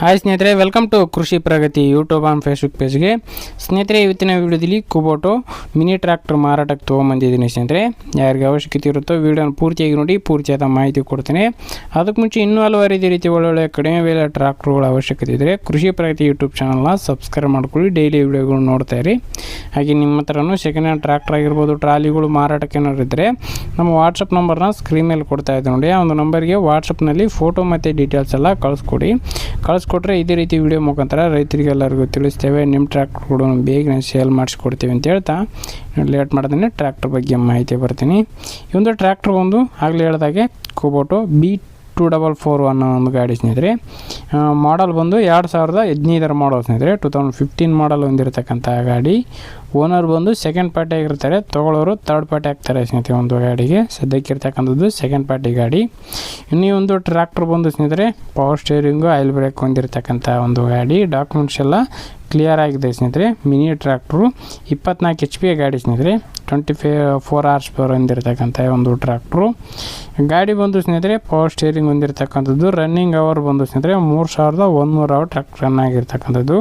Hi ಸ್ನೇಹಿತರೆ welcome to Krishi Pragati YouTube on Facebook ಪೇಜ್ಗೆ ಸ್ನೇಹಿತರೆ, ಇವತ್ತಿನ ವಿಡಿಯೋದಲ್ಲಿ ಕುಬೋಟೋ ಮಿನಿ ಟ್ರ್ಯಾಕ್ಟರ್ ಮಾರಾಟಕ್ಕೆ ತೊಗೊಂಬಂದಿದ್ದೀನಿ ಸ್ನೇಹಿತರೆ. ಯಾರಿಗೆ ಅವಶ್ಯಕತೆ ಇರುತ್ತೋ ವಿಡಿಯೋನ ಪೂರ್ತಿಯಾಗಿ ನೋಡಿ, ಪೂರ್ತಿಯಾದ ಮಾಹಿತಿ ಕೊಡ್ತೀನಿ. ಅದಕ್ಕೆ ಮುಂಚೆ ಇನ್ನೂ ಹಲವಾರು ಇದೇ ರೀತಿ ಒಳ್ಳೊಳ್ಳೆ ಕಡಿಮೆ ಬೆಲೆ ಟ್ರ್ಯಾಕ್ಟ್ರುಗಳ ಅವಶ್ಯಕತೆ ಇದ್ದರೆ ಕೃಷಿ ಪ್ರಗತಿ ಯೂಟ್ಯೂಬ್ ಚಾನಲ್ನ ಸಬ್ಸ್ಕ್ರೈಬ್ ಮಾಡ್ಕೊಳ್ಳಿ ಡೈಲಿ ವಿಡಿಯೋಗಳು ನೋಡ್ತಾ ಇರಿ. ಹಾಗೆ ನಿಮ್ಮ ಹತ್ರನೂ ಸೆಕೆಂಡ್ ಹ್ಯಾಂಡ್ ಟ್ರ್ಯಾಕ್ಟರ್ ಆಗಿರ್ಬೋದು, ಟ್ರಾಲಿಗಳು ಮಾರಾಟಕ್ಕೆ ಏನಾದ್ರು ಇದ್ದರೆ ನಮ್ಮ ವಾಟ್ಸಪ್ ನಂಬರ್ನ ಸ್ಕ್ರೀನ್ ಮೇಲೆ ಕೊಡ್ತಾ ಇದ್ದೆ ನೋಡಿ. ಆ ಒಂದು ನಂಬರ್ಗೆ ವಾಟ್ಸಪ್ನಲ್ಲಿ ಫೋಟೋ ಮತ್ತು ಡೀಟೇಲ್ಸ್ ಎಲ್ಲ ಕಳಿಸ್ಕೊಡಿ ಕಳಿಸ್ಕೊಟ್ರೆ ಇದೇ ರೀತಿ ವಿಡಿಯೋ ಮುಖಾಂತರ ರೈತರಿಗೆಲ್ಲರಿಗೂ ತಿಳಿಸ್ತೇವೆ. ನಿಮ್ಮ ಟ್ರ್ಯಾಕ್ಟರ್ಗಳು ಬೇಗನೆ ಸೇಲ್ ಮಾಡಿಸ್ಕೊಡ್ತೀವಿ ಅಂತ ಹೇಳ್ತಾ ಲೇಟ್ ಮಾಡ್ದೇ ಟ್ರ್ಯಾಕ್ಟರ್ ಬಗ್ಗೆ ಮಾಹಿತಿ ಬರ್ತೀನಿ. ಈ ಒಂದು ಟ್ರ್ಯಾಕ್ಟರ್ ಒಂದು ಆಗಲೇ ಹೇಳ್ದಾಗೆ Kubota B two double four ಅನ್ನೋ ಒಂದು ಗಾಡಿ ಸ್ನೇಹಿತರೆ. ಮಾಡಲ್ ಬಂದು ಎರಡು ಸಾವಿರದ ಹದಿನೈದರ ಮಾಡಲ್ ಸ್ನೇಹಿತರೆ. ಟೂ ತೌಸಂಡ್ ಫಿಫ್ಟೀನ್ ಮಾಡಲ್ ಹೊಂದಿರತಕ್ಕಂಥ ಗಾಡಿ. ಓನರ್ ಬಂದು ಸೆಕೆಂಡ್ ಪಾರ್ಟಿ ಆಗಿರ್ತಾರೆ. ತಗೊಳ್ಳೋರು ತರ್ಡ್ ಪಾರ್ಟಿ ಆಗ್ತಾರೆ ಸ್ನೇಹಿತರೆ ಒಂದು ಗಾಡಿಗೆ. ಸದ್ಯಕ್ಕೆ ಇರ್ತಕ್ಕಂಥದ್ದು ಸೆಕೆಂಡ್ ಪಾರ್ಟಿ ಗಾಡಿ. ಇನ್ನೊಂದು ಈ ಒಂದು ಟ್ರ್ಯಾಕ್ಟರ್ ಬಂದು ಸ್ನೇಹಿತರೆ ಪವರ್ ಸ್ಟೇರಿಂಗು ಆಯಿಲ್ ಬ್ರೇಕ್ ಹೊಂದಿರತಕ್ಕಂಥ ಒಂದು ಗಾಡಿ. ಡಾಕ್ಯುಮೆಂಟ್ಸ್ ಎಲ್ಲ ಕ್ಲಿಯರ್ ಆಗಿದೆ ಸ್ನೇಹಿತರೆ. ಮಿನಿ ಟ್ರ್ಯಾಕ್ಟ್ರು ಇಪ್ಪತ್ನಾಲ್ಕು ಎಚ್ ಪಿ ಗಾಡಿ ಸ್ನೇಹಿತರೆ. Twenty five four horse power ಹೊಂದಿರತಕ್ಕಂಥ ಒಂದು ಟ್ರ್ಯಾಕ್ಟ್ರು ಗಾಡಿ ಬಂದು ಸ್ನೇಹಿತರೆ ಪವರ್ ಸ್ಟೇರಿಂಗ್ ಹೊಂದಿರತಕ್ಕಂಥದ್ದು ರನ್ನಿಂಗ್ ಅವರ್ ಬಂದು ಸ್ನೇಹಿತರೆ, ಮೂರು ಸಾವಿರದ ಒಂದುನೂರು ಅವರ್ ಟ್ರ್ಯಾಕ್ಟ್ ರನ್ ಆಗಿರ್ತಕ್ಕಂಥದ್ದು.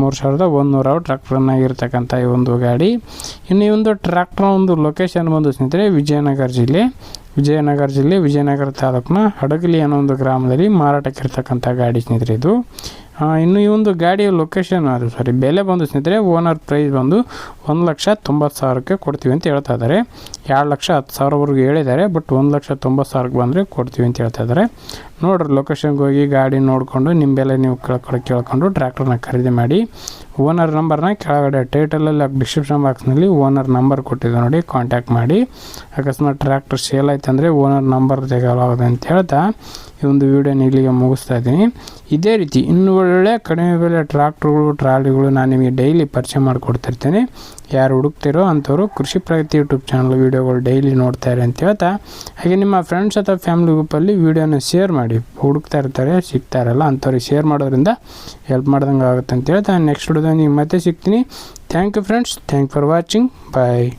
ಮೂರು ಸಾವಿರದ ಒಂದುನೂರು ಅವರ್ ಟ್ರ್ಯಾಕ್ ರನ್ ಆಗಿರ್ತಕ್ಕಂಥ ಈ ಒಂದು ಗಾಡಿ. ಇನ್ನು ಈ ಒಂದು ಟ್ರ್ಯಾಕ್ಟ್ರ್ ಒಂದು ಲೊಕೇಶನ್ ಬಂದು ಸ್ನೇಹಿತರೆ, ವಿಜಯನಗರ ಜಿಲ್ಲೆ. ವಿಜಯನಗರ ಜಿಲ್ಲೆ, ವಿಜಯನಗರ ತಾಲೂಕಿನ ಹಡಗಲಿ ಅನ್ನೋ ಒಂದು ಗ್ರಾಮದಲ್ಲಿ ಮಾರಾಟಕ್ಕೆ ಇರ್ತಕ್ಕಂಥ ಗಾಡಿ ಸ್ನೇಹಿತರೆ ಇದು. ಆ, ಇನ್ನು ಈ ಒಂದು ಗಾಡಿಯ ಲೊಕೇಶನ್ ಅದು ಸಾರಿ. ಬೆಲೆ ಬಂದು ಸ್ನೇಹಿತರೆ ಓನರ್ ಪ್ರೈಸ್ ಬಂದು ಒಂದು ಲಕ್ಷ ತೊಂಬತ್ತು ಸಾವಿರಕ್ಕೆ ಕೊಡ್ತೀವಿ ಅಂತ ಹೇಳ್ತಾ ಇದ್ದಾರೆ. ಎರಡು ಲಕ್ಷ ಹತ್ತು ಸಾವಿರವರೆಗೂ ಹೇಳಿದ್ದಾರೆ, ಬಟ್ ಒಂದು ಲಕ್ಷ ತೊಂಬತ್ತು ಸಾವಿರಕ್ಕೆ ಬಂದರೆ ಕೊಡ್ತೀವಿ ಅಂತ ಹೇಳ್ತಾ ಇದ್ದಾರೆ. ನೋಡ್ರಿ ಲೊಕೇಶನ್ಗೆ ಹೋಗಿ ಗಾಡಿ ನೋಡಿಕೊಂಡು ನಿಂಬೆಲ್ಲ ನೀವು ಕೇಳ್ಕೊಂಡು ಕೇಳ್ಕೊಂಡು ಟ್ರ್ಯಾಕ್ಟರ್ನ ಖರೀದಿ ಮಾಡಿ. ಓನರ್ ನಂಬರ್ನ ಕೆಳಗಡೆ ಟೈಟಲಲ್ಲಿ ಡಿಸ್ಕ್ರಿಪ್ಷನ್ ಬಾಕ್ಸ್ನಲ್ಲಿ ಓನರ್ ನಂಬರ್ ಕೊಟ್ಟಿದ್ದೆ ನೋಡಿ ಕಾಂಟ್ಯಾಕ್ಟ್ ಮಾಡಿ. ಅಕಸ್ಮಾತ್ ಟ್ರ್ಯಾಕ್ಟರ್ ಸೇಲ್ ಆಯ್ತು ಅಂದರೆ ಓನರ್ ನಂಬರ್ ತೆಗೆಯಲಾಗುತ್ತೆ ಅಂತ ಹೇಳ್ತಾ ಈ ಒಂದು ವೀಡಿಯೋನ ಇಲ್ಲಿಗೆ ಮುಗಿಸ್ತಾ ಇದ್ದೀನಿ. ಇದೇ ರೀತಿ ಇನ್ನು ಒಳ್ಳೆ ಕಡಿಮೆ ಬೆಲೆ ಟ್ರ್ಯಾಕ್ಟ್ರುಗಳು ಟ್ರಾಲಿಗಳು ನಾನು ನಿಮಗೆ ಡೈಲಿ ಪರಿಚಯ ಮಾಡಿಕೊಡ್ತಿರ್ತೇನೆ. ಯಾರು ಹುಡುಕ್ತಿರೋ ಅಂಥವ್ರು ಕೃಷಿ ಪ್ರಗತಿ ಯೂಟ್ಯೂಬ್ ಚಾನಲ್ ವೀಡಿಯೋಗಳು ಡೈಲಿ ನೋಡ್ತಾರೆ ಅಂತ ಹೇಳ್ತಾ, ಹಾಗೆ ನಿಮ್ಮ ಫ್ರೆಂಡ್ಸ್ ಅಥವಾ ಫ್ಯಾಮಿಲಿ ಗ್ರೂಪಲ್ಲಿ ವೀಡಿಯೋನ ಶೇರ್ ಮಾಡಿ. ಹುಡುಕ್ತಾ ಇರ್ತಾರೆ ಸಿಗ್ತಾರಲ್ಲ ಅಂಥವ್ರಿಗೆ ಶೇರ್ ಮಾಡೋದ್ರಿಂದ ಹೆಲ್ಪ್ ಮಾಡ್ದಂಗೆ ಆಗುತ್ತೆ ಅಂತ ಹೇಳ್ತಾ ನೆಕ್ಸ್ಟ್ ವಿಡಿಯೋದಲ್ಲಿ ಮತ್ತೆ ಸಿಗ್ತೀನಿ. Thank you friends thank for watching bye